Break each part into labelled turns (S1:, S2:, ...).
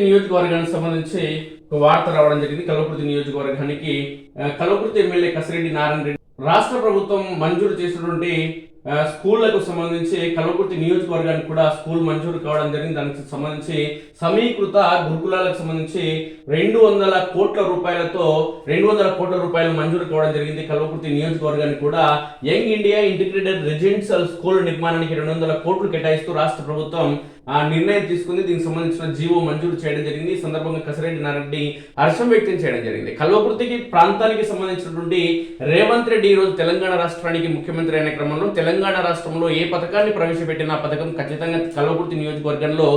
S1: నియోజకవర్గానికి సంబంధించి ఒక వార్త రావడం జరిగింది. కల్వకుర్తి నియోజకవర్గానికి ఆ, కల్వకుర్తి ఎమ్మెల్యే కసిరెడ్డి నారాయణ రెడ్డి. రాష్ట్ర ప్రభుత్వం మంజూరు చేసినటువంటి స్కూళ్ళకు సంబంధించి కల్వకుర్తి నియోజకవర్గానికి కూడా స్కూల్ మంజూరు కావడం జరిగింది. దానికి సంబంధించి సమీకృత గురుకులాలకు సంబంధించి రెండు వందల కోట్ల రూపాయలతో రెండు వందల కోట్ల రూపాయలు మంజూరు కావడం జరిగింది. కల్వకుర్తి నియోజకవర్గానికి కూడా Young India integrated residential school నిర్మాణానికి రెండు వందల కోట్లు కేటాయిస్తూ రాష్ట్ర ప్రభుత్వం నిర్ణయం తీసుకుని దీనికి సంబంధించిన జీవో మంజూరు చేయడం జరిగింది. ఈ సందర్భంగా కసిరెడ్డి నారెడ్డి హర్షం వ్యక్తం చేయడం జరిగింది. కల్వకుర్తికి ప్రాంతానికి సంబంధించినటువంటి రేవంత్ రెడ్డి ఈరోజు రోజు తెలంగాణ రాష్ట్రానికి ముఖ్యమంత్రి అయిన క్రమంలో తెలంగాణ రాష్ట్రంలో ఏ పథకాన్ని ప్రవేశపెట్టిన పథకం ఖచ్చితంగా కల్వకుర్తి నియోజకవర్గంలో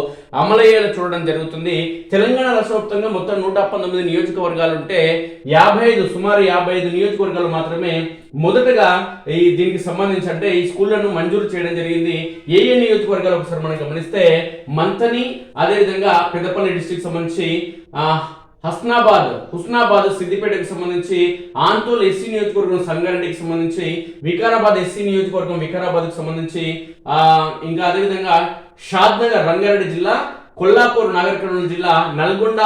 S1: అమలయ్యేలా చూడడం జరుగుతుంది. తెలంగాణ రాష్ట్ర వ్యాప్తంగా మొత్తం నూట పంతొమ్మిది నియోజకవర్గాలు ఉంటే యాభై ఐదు సుమారు యాభై ఐదు నియోజకవర్గాలు మాత్రమే మొదటగా ఈ దీనికి సంబంధించి అంటే ఈ స్కూళ్ళను మంజూరు చేయడం జరిగింది. ఏ ఏ నియోజకవర్గాలు ఒకసారి మనం గమనిస్తే మంతని అదేవిధంగా పెద్దపల్లి డిస్టిక్ సంబంధించి ఆ, హస్నాబాద్ హుస్నాబాద్ సిద్దిపేటకు సంబంధించి ఆంతోల్ ఎస్సీ నియోజకవర్గం సంగారెడ్డికి సంబంధించి వికారాబాద్ ఎస్సీ నియోజకవర్గం వికారాబాద్కు సంబంధించి ఆ, ఇంకా అదేవిధంగా షాద్నగర్ రంగారెడ్డి జిల్లా కొల్లాపూర్ నాగర్ కర్నూలు జిల్లా నల్గొండ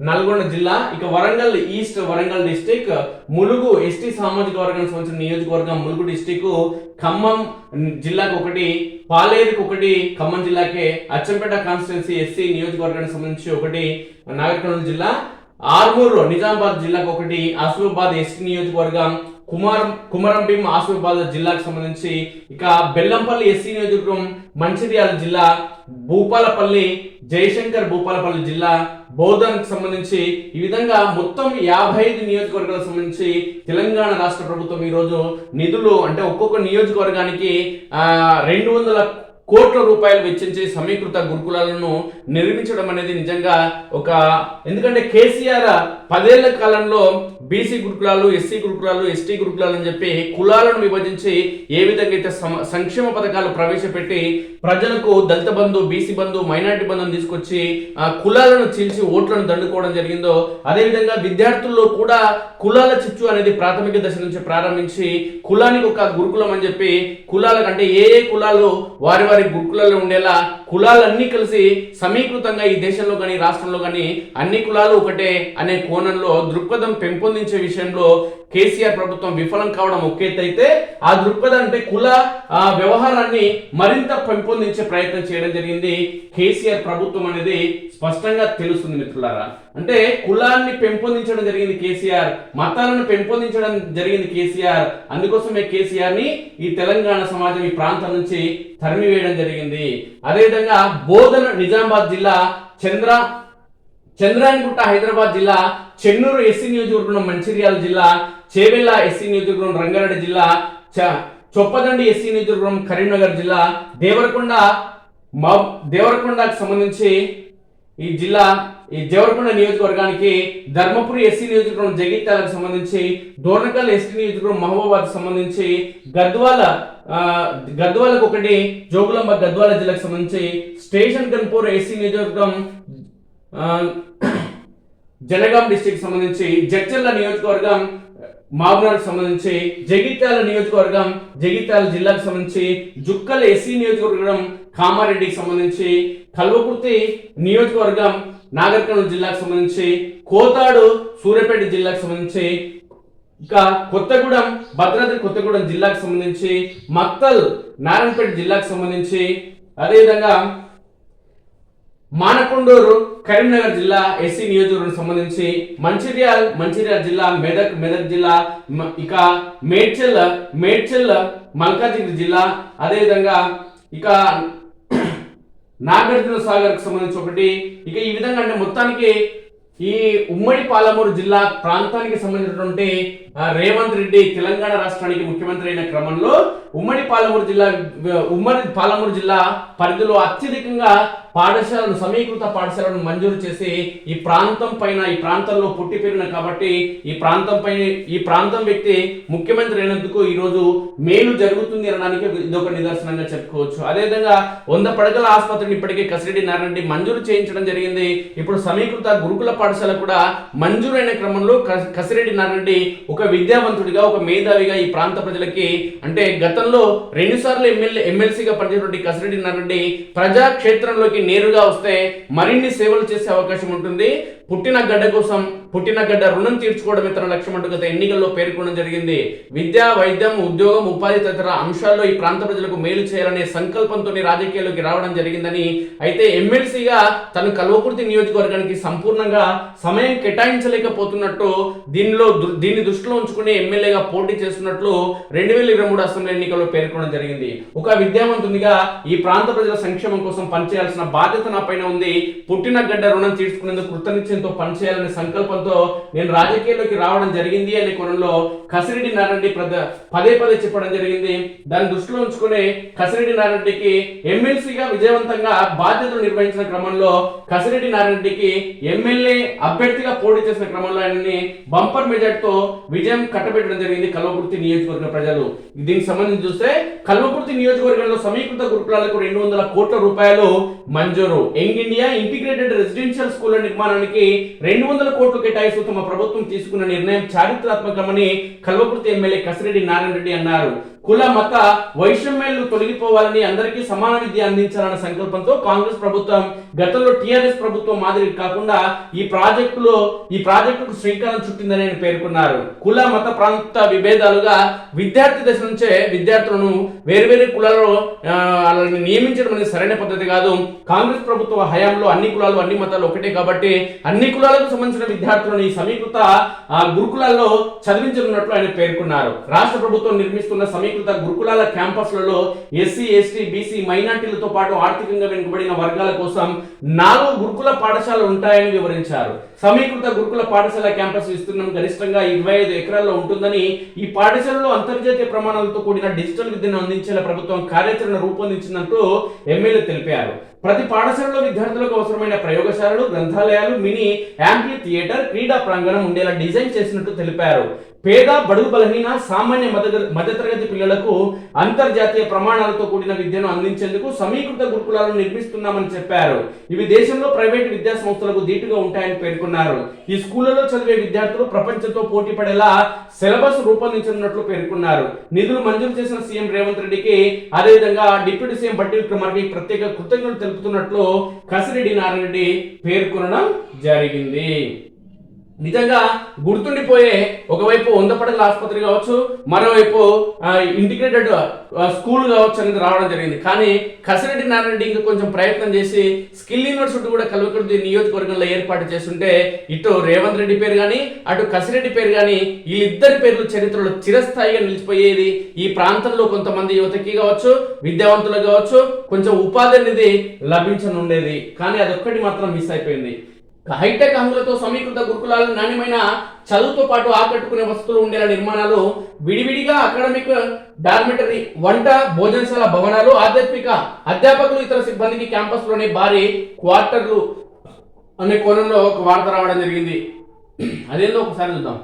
S1: నల్గొండ జిల్లా ఇక Warangal east Warangal district Mulugu ST సామాజిక వర్గానికి సంబంధించిన నియోజకవర్గం ములుగు డిస్టిక్ ఖమ్మం జిల్లాకు ఒకటి పాలేరుకు ఒకటి ఖమ్మం జిల్లాకే అచ్చంపేట కాన్స్టిట్యున్సీ ఎస్సీ నియోజకవర్గానికి సంబంధించి ఒకటి నాగర్కర్నూలు జిల్లా ఆర్మూర్ నిజామాబాద్ జిల్లాకు ఒకటి ఆసిఫాబాద్ ఎస్టీ నియోజకవర్గం కుమార్ కుమరంభీం ఆసిఫాబాద్ జిల్లాకు సంబంధించి ఇక బెల్లంపల్లి ఎస్సీ నియోజకవర్గం మంచిర్యాల జిల్లా భూపాలపల్లి జయశంకర్ భూపాలపల్లి జిల్లా బౌద్ధన్కి సంబంధించి ఈ విధంగా మొత్తం యాభై ఐదు నియోజకవర్గాలకు సంబంధించి తెలంగాణ రాష్ట్ర ప్రభుత్వం ఈరోజు నిధులు అంటే ఒక్కొక్క నియోజకవర్గానికి రెండు వందల కోట్ల రూపాయలు వెచ్చించి సమీకృత గురుకులాలను నిర్మించడం అనేది నిజంగా ఒక ఎందుకంటే కేసీఆర్ పదేళ్ళ కాలంలో బీసీ గురుకులాలు ఎస్సీ గురుకులాలు ఎస్టీ గురుకులాలు అని చెప్పి కులాలను విభజించి ఏ విధంగా అయితే సంక్షేమ పథకాలు ప్రవేశపెట్టి ప్రజలకు దళిత బంధు బీసీ బంధు మైనార్టీ బంధుని తీసుకొచ్చి ఆ కులాలను చీల్చి ఓట్లను దండుకోవడం జరిగిందో అదేవిధంగా విద్యార్థుల్లో కూడా కులాల చిచ్చు అనేది ప్రాథమిక దశ నుంచి ప్రారంభించి కులానికి ఒక గురుకులం అని చెప్పి కులాలకు అంటే ఏ ఏ కులాలు వారి వారి వారి బుక్లలో ఉండేలా కులాలన్నీ కలిసి సమీకృతంగా ఈ దేశంలో కానీ రాష్ట్రంలో కానీ అన్ని కులాలు ఒకటే అనే కోణంలో దృక్పథం పెంపొందించే విషయంలో కేసీఆర్ ప్రభుత్వం విఫలం కావడం ఒకేతైతే ఆ దృక్పథం అంటే కుల ఆ, వ్యవహారాన్ని మరింత పెంపొందించే ప్రయత్నం చేయడం జరిగింది. కేసీఆర్ ప్రభుత్వం అనేది స్పష్టంగా తెలుస్తుంది మిత్రులారా. అంటే కులాన్ని పెంపొందించడం జరిగింది కేసీఆర్ మతాలను పెంపొందించడం జరిగింది కేసీఆర్. అందుకోసమే కేసీఆర్ని ఈ తెలంగాణ సమాజం ఈ ప్రాంతం నుంచి తరిమివేయడం జరిగింది. అదేవిధంగా బోధన నిజామాబాద్ జిల్లా చంద్ర చంద్రాయనగుట్ట హైదరాబాద్ జిల్లా చెన్నూరు ఎస్సీ నియోజకవర్గం మంచిర్యాల జిల్లా చేవెళ్ళ ఎస్సీ నియోజకవర్గం రంగారెడ్డి జిల్లా చ- చొప్పదండి ఎస్సీ నియోజకవర్గం కరీంనగర్ జిల్లా దేవరకొండ మా దేవరకొండకు సంబంధించి ఈ జిల్లా ఈ దేవరకొండ నియోజకవర్గానికి ధర్మపురి ఎస్సీ నియోజకవర్గం జగిత్యాలకు సంబంధించి దోర్నకల్ ఎస్టీ నియోజకవర్గం మహబూబాద్ సంబంధించి గద్వాల గద్వాలకు ఒకటి జోగులాంబ గద్వాల జిల్లాకు సంబంధించి స్టేషన్ గన్పూర్ ఎస్సీ నియోజకవర్గం జనగాం డిస్టిక్ సంబంధించి జడ్చర్ల నియోజకవర్గం మాగునాడుకు సంబంధించి జగిత్యాల నియోజకవర్గం జగిత్యాల జిల్లాకు సంబంధించి జుక్కల ఎస్సీ నియోజకవర్గం కామారెడ్డికి సంబంధించి కల్వకుర్తి నియోజకవర్గం నాగర్ కర్నూలు జిల్లాకు సంబంధించి కోతాడు సూర్యాపేట జిల్లాకు సంబంధించి ఇంకా కొత్తగూడెం భద్రాద్రి కొత్తగూడెం జిల్లాకు సంబంధించి మక్తల్ నారాయణపేట జిల్లాకు సంబంధించి అదేవిధంగా మానకొండూరు కరీంనగర్ జిల్లా ఎస్సీ నియోజకవర్గం సంబంధించి మంచిర్యాల్ మంచిర్యాల జిల్లా మెదక్ మెదక్ జిల్లా ఇక మేడ్చల్ మేడ్చల్ మల్కాజిగిరి జిల్లా అదేవిధంగా ఇక నాగార్జున సాగర్కు సంబంధించి ఒకటి. ఇక ఈ విధంగా అంటే మొత్తానికి ఈ ఉమ్మడి పాలమూరు జిల్లా ప్రాంతానికి సంబంధించినటువంటి రేవంత్ రెడ్డి తెలంగాణ రాష్ట్రానికి ముఖ్యమంత్రి అయిన క్రమంలో ఉమ్మడి పాలమూరు జిల్లా ఉమ్మడి పాలమూరు జిల్లా పరిధిలో అత్యధికంగా పాఠశాలను సమీకృత పాఠశాలను మంజూరు చేసి ఈ ప్రాంతం పైన ఈ ప్రాంతంలో పుట్టి పెరిగిన కాబట్టి ఈ ప్రాంతం పైన ఈ ప్రాంతం వ్యక్తి ముఖ్యమంత్రి అయినందుకు ఈరోజు మేలు జరుగుతుంది అనడానికి ఇదొక నిదర్శనంగా చెప్పుకోవచ్చు. అదేవిధంగా వంద పడకల ఆసుపత్రిని ఇప్పటికే కసిరెడ్డి నారాయణ రెడ్డి మంజూరు చేయించడం జరిగింది. ఇప్పుడు సమీకృత గురుకుల పాఠశాల కూడా మంజూరైన క్రమంలో కసిరెడ్డి నారాయణ రెడ్డి ఒక విద్యావంతుడిగా ఒక మేధావిగా ఈ ప్రాంత ప్రజలకి అంటే గతంలో రెండుసార్లు ఎమ్మెల్యే ఎమ్మెల్సీగా పనిచేసినటువంటి కసిరెడ్డి నారాయణ రెడ్డి ప్రజా క్షేత్రంలోకి ప్రజల్లోకి నేరుగా వస్తే మరిన్ని సేవలు చేసే అవకాశం ఉంటుంది. పుట్టిన గడ్డ కోసం పుట్టిన గడ్డ రుణం తీర్చుకోవడమే తన లక్ష్యం అంటూ గత ఎన్నికల్లో పేర్కొనడం జరిగింది. విద్య వైద్యం ఉద్యోగం ఉపాధి తదితర అంశాల్లో ఈ ప్రాంత ప్రజలకు మేలు చేయాలనే సంకల్పంతో రాజకీయాల్లోకి రావడం జరిగిందని అయితే ఎమ్మెల్సీగా తను కల్వకుర్తి నియోజకవర్గానికి సంపూర్ణంగా సమయం కేటాయించలేకపోతున్నట్టు దీనిలో దీన్ని దృష్టిలో ఉంచుకుని ఎమ్మెల్యేగా పోటీ చేస్తున్నట్లు రెండు వేల ఇరవై మూడు అసెంబ్లీ ఎన్నికల్లో పేర్కొనడం జరిగింది. ఒక విద్యావంతునిగా ఈ ప్రాంత ప్రజల సంక్షేమం కోసం పనిచేయాల్సిన బాధ్యత నా పైన ఉంది. పుట్టిన గడ్డ రుణం తీర్చుకునేందుకు కృతనిశ్చయంతో పనిచేయాలనే సంకల్పంతో నేను రాజకీయాల్లోకి రావడం జరిగింది అనే కోణంలో కసిరెడ్డి నారాయణ పదే పదే చెప్పడం జరిగింది. దాన్ని దృష్టిలో ఉంచుకుని కసిరెడ్డి నారాయణరెడ్డికి ఎమ్మెల్సీగా విజయవంతంగా బాధ్యతలు నిర్వహించిన క్రమంలో కసిరెడ్డి నారాయణరెడ్డికి ఎమ్మెల్యే అభ్యర్థిగా పోటీ చేసిన క్రమంలో ఆయనని బంపర్ మెజార్టీతో విజయం కట్టబెట్టడం జరిగింది కల్వకుర్తి నియోజకవర్గ ప్రజలు. దీనికి సంబంధించి చూస్తే కల్వకుర్తి నియోజకవర్గంలో సమీకృత గురుకులాలకు రెండు వందల కోట్ల రూపాయలు మంజూరు. యంగ్ ఇండియా ఇంటిగ్రేటెడ్ రెసిడెన్షియల్ స్కూళ్ళ నిర్మాణానికి రెండు వందల కోట్లు కేటాయిస్తూ తమ ప్రభుత్వం తీసుకున్న నిర్ణయం చారిత్రాత్మకమని కల్వకుర్తి ఎమ్మెల్యే కసిరెడ్డి నారాయణ రెడ్డి అన్నారు. కుల మత వైషమ్యాలు తొలగిపోవాలని అందరికీ సమాన విద్య అందించాలన్న సంకల్పంతో కాంగ్రెస్ ప్రభుత్వం గతంలో టిఆర్ఎస్ ప్రభుత్వం మాదిరి కాకుండా ఈ ప్రాజెక్టులో ఈ ప్రాజెక్టుకు శ్రీకారం చుట్టిందని ఆయన పేర్కొన్నారు. కుల మత ప్రాంత విభేదాలుగా విద్యార్థి దశ నుంచే విద్యార్థులను వేరువేరు కులాలలో వాళ్ళని నియమించడం అనేది సరైన పద్ధతి కాదు. కాంగ్రెస్ ప్రభుత్వ హయాంలో అన్ని కులాలు అన్ని మతాలు ఒకటే కాబట్టి అన్ని కులాలకు సంబంధించిన విద్యార్థులను ఈ సమీకృత ఆ, గురుకులాల్లో చదివించనున్నట్లు ఆయన పేర్కొన్నారు. రాష్ట్ర ప్రభుత్వం నిర్మిస్తున్న సమీకృత గురుకులాల క్యాంపస్లలో ఎస్సీ ఎస్టీ బీసీ మైనార్టీలతో పాటు ఆర్థికంగా వెనుకబడిన వర్గాల కోసం నాలుగు గురుకుల పాఠశాలలు ఉంటాయని వివరించారు. సమీకృత గురుకుల పాఠశాల క్యాంపస్ విస్తీర్ణం గరిష్టంగా ఇరవై ఐదు ఎకరాల్లో ఉంటుందని ఈ పాఠశాలలో అంతర్జాతీయ ప్రమాణాలతో కూడిన డిజిటల్ విద్యను అందించేలా ప్రభుత్వం కార్యాచరణ రూపొందించినట్టు ఎమ్మెల్యే తెలిపారు. ప్రతి పాఠశాలలో విద్యార్థులకు అవసరమైన ప్రయోగశాలలు గ్రంథాలయాలు మినీ యాంప్లీ థియేటర్ క్రీడా ప్రాంగణం ఉండేలా డిజైన్ చేసినట్టు తెలిపారు. పేద బడుగు బలహీన సామాన్య మధ్య మధ్యతరగతి పిల్లలకు అంతర్జాతీయ ప్రమాణాలతో కూడిన విద్యను అందించేందుకు సమీకృత గురుకులాలను నిర్మిస్తున్నామని చెప్పారు. ఇవి దేశంలో ప్రైవేట్ విద్యా సంస్థలకు ధీటుగా ఉంటాయని పేర్కొన్నారు. ఈ స్కూళ్ళలో చదివే విద్యార్థులు ప్రపంచంతో పోటీ పడేలా సిలబస్ రూపొందించనున్నట్లు పేర్కొన్నారు. నిధులు మంజూరు చేసిన సీఎం రేవంత్ రెడ్డికి అదేవిధంగా డిప్యూటీ సీఎం బట్టి విక్రమార్కి ప్రత్యేక కృతజ్ఞతలు తెలుపుతున్నట్లు కసిరెడ్డి నారాయణ రెడ్డి పేర్కొనడం జరిగింది. నిజంగా గుర్తుండిపోయే ఒకవైపు వంద పడకల ఆసుపత్రి కావచ్చు మరోవైపు ఇంటిగ్రేటెడ్ స్కూల్ కావచ్చు అనేది రావడం జరిగింది. కానీ కసిరెడ్డి నారాయణ ఇంకా కొంచెం ప్రయత్నం చేసి స్కిల్ యూనివర్సిటీ కూడా కల్వకుర్తి నియోజకవర్గంలో ఏర్పాటు చేస్తుంటే ఇటు రేవంత్ రెడ్డి పేరు కానీ అటు కసిరెడ్డి పేరు కానీ వీళ్ళిద్దరి పేర్లు చరిత్రలో చిరస్థాయిగా నిలిచిపోయేది ఈ ప్రాంతంలో కొంతమంది యువతకి కావచ్చు విద్యావంతులకు కావచ్చు కొంచెం ఉపాధి అనేది లభించనుండేది. కానీ అదొక్కటి మాత్రం మిస్ అయిపోయింది. హైటెక్ హంగులతో సమీకృత గురుకులాలు నాణ్యమైన చదువుతో పాటు ఆకట్టుకునే వసతులు ఉండేలా నిర్మాణాలు విడివిడిగా అకాడమిక్ డార్మిటరీ వంట భోజనశాల భవనాలు ఆధ్యాత్మిక అధ్యాపకులు ఇతర సిబ్బందికి క్యాంపస్లోని భారీ క్వార్టర్లు అనే కోణంలో ఒక వార్త రావడం జరిగింది. అదేందో ఒకసారి చూద్దాం.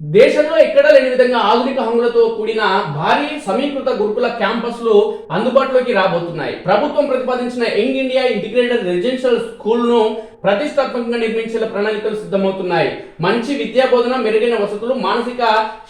S1: దేశంలో ఎక్కడా లేని విధంగా ఆధునిక హంగులతో కూడిన భారీ సమీకృత గురుకుల క్యాంపస్లు అందుబాటులోకి రాబోతున్నాయి. ప్రభుత్వం ప్రతిపాదించిన యంగ్ ఇండియా ఇంటిగ్రేటెడ్ రెసిడెన్షియల్ స్కూల్ను ప్రతిష్టాత్మకంగా నిర్మించేలా ప్రణాళికలు సిద్ధమవుతున్నాయి. మంచి విద్యా బోధన మెరుగైన వసతులు మానసిక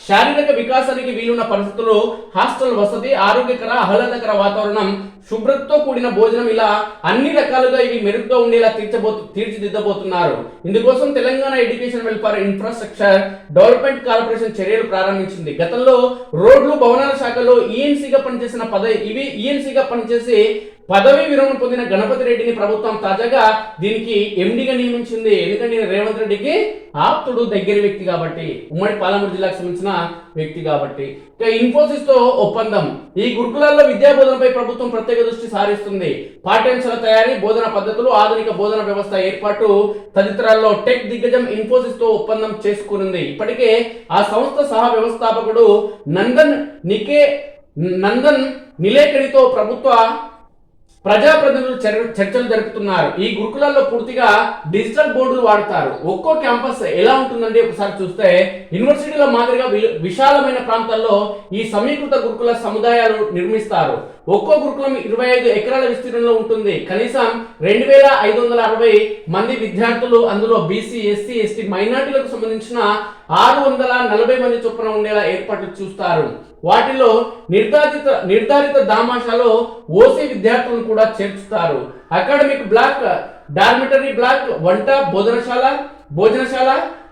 S1: శారీరక వికాసానికి వీలున్న పరిస్థితులు హాస్టల్ వసతి ఆరోగ్యకర ఆహ్లాదకర వాతావరణం శుభ్రతతో కూడిన భోజనం ఇలా అన్ని రకాలుగా ఇవి మెరుగుగా ఉండేలా తీర్చబో తీర్చిదిద్దబోతున్నారు. ఇందుకోసం Telangana education welfare infrastructure development corporation చర్యలు ప్రారంభించింది. గతంలో రోడ్లు భవనాల శాఖలో ఈఎన్సీగా పనిచేసిన పదవి ఇవి ఈఎన్సీగా పనిచేసి పదవి విరమణ పొందిన గణపతి రెడ్డిని ప్రభుత్వం తాజాగా దీనికి ఎండిగా నియమించింది. ఎందుకంటే రేవంత్ రెడ్డికి ఆప్తుడు దగ్గర వ్యక్తి కాబట్టి ఉమ్మడి పాలమూరు జిల్లాకు సంబంధించిన వ్యక్తి కాబట్టి. ఇక ఇన్ఫోసిస్తో ఒప్పందం. ఈ గురుకులాల్లో విద్యా బోధనపై ప్రభుత్వం ప్రత్యేక దృష్టి సారిస్తుంది. పాఠ్యాంశాల తయారీ బోధన పద్ధతులు ఆధునిక బోధన వ్యవస్థ ఏర్పాటు తదితరాల్లో టెక్ దిగ్గజం ఇన్ఫోసిస్తో ఒప్పందం చేసుకునింది. ఇప్పటికే ఆ సంస్థ సహ వ్యవస్థాపకుడు నందన్ నికే నందన్ నిలేకడితో ప్రభుత్వ ప్రజాప్రతినిధులు చర్- చర్చలు జరుపుతున్నారు. ఈ గురుకులాల్లో పూర్తిగా డిజిటల్ బోర్డులు వాడతారు. ఒక్కో క్యాంపస్ ఎలా ఉంటుందండి ఒకసారి చూస్తే యూనివర్సిటీల మాదిరిగా వి- విశాలమైన ప్రాంతాల్లో ఈ సమీకృత గురుకుల సముదాయాలు నిర్మిస్తారు. ఒక్కో గురుకులం ఇరవై ఐదు ఎకరాల విస్తీర్ణంలో ఉంటుంది. కనీసం రెండు వేల ఐదు వందల అరవై మంది విద్యార్థులు అందులో బీసీ ఎస్సీ ఎస్టీ మైనార్టీలకు సంబంధించిన ఆరు వందల నలభై మంది చొప్పున ఉండేలా ఏర్పాట్లు చూస్తారు. వాటిలో నిర్ధారిత నిర్ధారిత దామాషాలో ఓసీ విద్యార్థులను కూడా చేర్చుతారు. అకాడమిక్ బ్లాక్ డార్మిటరీ బ్లాక్ వంట భోజనశాల భోజనశాల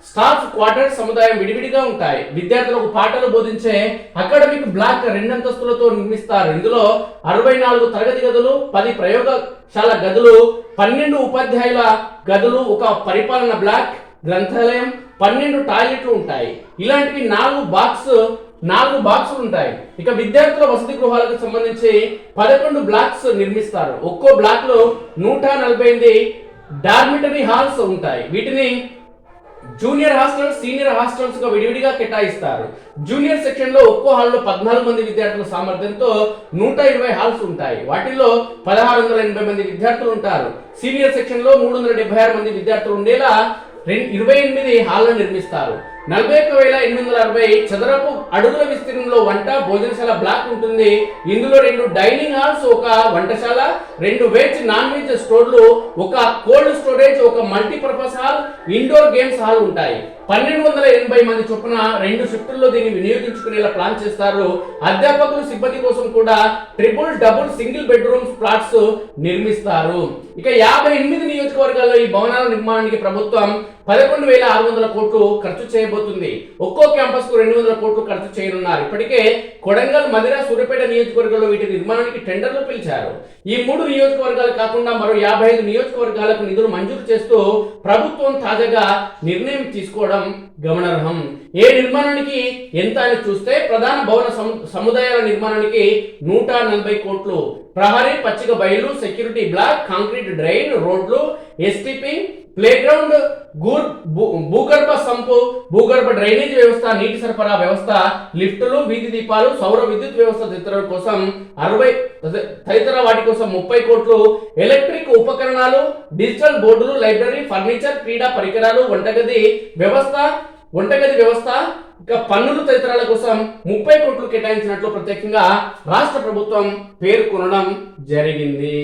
S1: స్టాఫ్ క్వార్టర్ సముదాయం విడివిడిగా ఉంటాయి. విద్యార్థులకు పాఠాలు బోధించే అకాడమిక్ బ్లాక్ రెండంతస్తులతో నిర్మిస్తారు. ఇందులో అరవై నాలుగు తరగతి గదులు పది ప్రయోగశాల గదులు పన్నెండు ఉపాధ్యాయుల గదులు ఒక పరిపాలన బ్లాక్ గ్రంథాలయం పన్నెండు టాయిలెట్లు ఉంటాయి. ఇలాంటివి నాలుగు బాక్స్ నాలుగు బాక్సులు ఉంటాయి. ఇక విద్యార్థుల వసతి గృహాలకు సంబంధించి పదకొండు బ్లాక్స్ నిర్మిస్తారు. ఒక్కో బ్లాక్లో నూట నలభై ఎనిమిది డార్మిటరీ హాల్స్ ఉంటాయి. వీటిని జూనియర్ హాస్టల్స్ సీనియర్ హాస్టల్స్గా విడివిడిగా కేటాయిస్తారు. జూనియర్ సెక్షన్లో ఒక్కో హాల్లో పద్నాలుగు మంది విద్యార్థుల సామర్థ్యంతో నూట ఇరవై హాల్స్ ఉంటాయి. వాటిల్లో పదహారు వందల ఎనభై మంది విద్యార్థులు ఉంటారు. సీనియర్ సెక్షన్లో మూడు వందల డెబ్బై ఆరు మంది విద్యార్థులు ఉండేలా రెండు ఇరవై ఎనిమిది హాళ్ళను నిర్మిస్తారు. నలభై ఒక్క వేల ఎనిమిది వందల అరవై చదరపు అడుగుల విస్తీర్ణంలో వంట భోజనశాల బ్లాక్ ఉంటుంది. ఇందులో రెండు డైనింగ్ హాల్స్ ఒక వంటశాల రెండు వెజ్ నాన్ వెజ్ స్టోర్లు ఒక కోల్డ్ స్టోరేజ్ ఒక multipurpose hall indoor games hall ఉంటాయి. పన్నెండు వందల ఎనభై మంది చొప్పున రెండు షిఫ్టుల్లో దీన్ని వినియోగించుకునేలా ప్లాన్ చేస్తారు. అధ్యాపకులు సిబ్బంది కోసం కూడా triple double single bedroom flats నిర్మిస్తారు. ఇక యాభై ఎనిమిది నియోజకవర్గాల్లో ఈ భవనాల నిర్మాణానికి ప్రభుత్వం పదకొండు వేల ఆరు వందల కోట్లు ఖర్చు చేయబోతుంది. ఒక్కో క్యాంపస్కు రెండు వందల కోట్లు ఖర్చు చేయనున్నారు. ఇప్పటికే కొడంగల్ మదిర సూర్యపేట నియోజకవర్గంలో వీటి నిర్మాణానికి టెండర్లు పిలిచారు. ఈ మూడు నియోజకవర్గాలు కాకుండా మరో యాభై ఐదు నియోజకవర్గాలకు నిధులు మంజూరు చేస్తూ ప్రభుత్వం తాజాగా నిర్ణయం తీసుకోవడం గమనార్హం. ఏ నిర్మాణానికి ఎంత అని చూస్తే ప్రధాన భవన సము- సముదాయాల నిర్మాణానికి నూట నలభై కోట్లు. ప్రహరీ పచ్చిక బయలు సెక్యూరిటీ బ్లాక్ కాంక్రీట్ డ్రైన్ రోడ్లు ఎస్టిపి ప్లే గ్రౌండ్ గూర్ భూ- భూగర్భ సంపు భూగర్భ డ్రైనేజ్ వ్యవస్థ నీటి సరఫరా వ్యవస్థ లిఫ్టులు వీధి దీపాలు సౌర విద్యుత్ వ్యవస్థ తదితరుల కోసం అరవై తది- తదితర వాటి కోసం ముప్పై కోట్లు ఎలక్ట్రిక్ ఉపకరణాలు డిజిటల్ బోర్డులు లైబ్రరీ ఫర్నిచర్ క్రీడా పరికరాలు వంటగది వ్యవస్థ వంటగది వ్యవస్థ ఇంకా పన్నులు తదితరాల కోసం ముప్పై కోట్లు కేటాయించినట్లు ప్రత్యేకంగా రాష్ట్ర ప్రభుత్వం పేర్కొనడం జరిగింది.